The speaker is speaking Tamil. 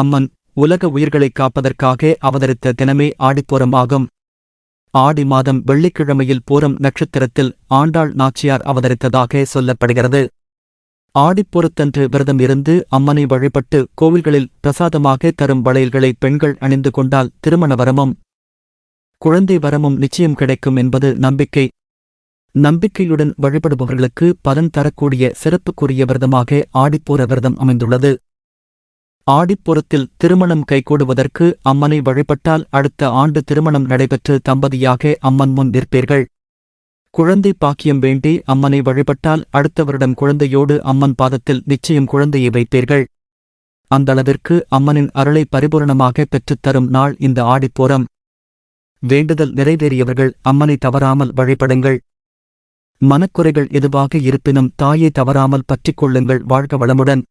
அம்மன் உலக உயிர்களைக் காப்பதற்காக அவதரித்த தினமே ஆடிப்போரம் ஆகும். ஆடி மாதம் வெள்ளிக்கிழமையில் பூரம் நட்சத்திரத்தில் ஆண்டாள் நாச்சியார் அவதரித்ததாக சொல்லப்படுகிறது. ஆடிப்பூரத்தன்று விரதம் இருந்து அம்மனை வழிபட்டு கோவில்களில் பிரசாதமாக தரும் வளையல்களை பெண்கள் அணிந்து கொண்டால் திருமண வரமும் குழந்தை வரமும் நிச்சயம் கிடைக்கும் என்பது நம்பிக்கை. நம்பிக்கையுடன் வழிபடுபவர்களுக்கு பலன் தரக்கூடிய சிறப்புக்குரிய விரதமாக ஆடிப்பூர விரதம் அமைந்துள்ளது. ஆடிப்புறத்தில் திருமணம் கைகூடுவதற்கு அம்மனை வழிபட்டால் அடுத்த ஆண்டு திருமணம் நடைபெற்று தம்பதியாக அம்மன் முன் நிற்பீர்கள். குழந்தை பாக்கியம் வேண்டி அம்மனை வழிபட்டால் அடுத்த வருடம் குழந்தையோடு அம்மன் பாதத்தில் நிச்சயம் குழந்தையை வைப்பீர்கள். அந்தளவிற்கு அம்மனின் அருளை பரிபூரணமாக பெற்றுத்தரும் நாள் இந்த ஆடிப்போரம். வேண்டுதல் நிறைவேறியவர்கள் அம்மனை தவறாமல் வழிபடுங்கள். மனக்குறைகள் எதுவாக இருப்பினும் தாயை தவறாமல் பற்றிக் கொள்ளுங்கள் வாழ்க வளமுடன்.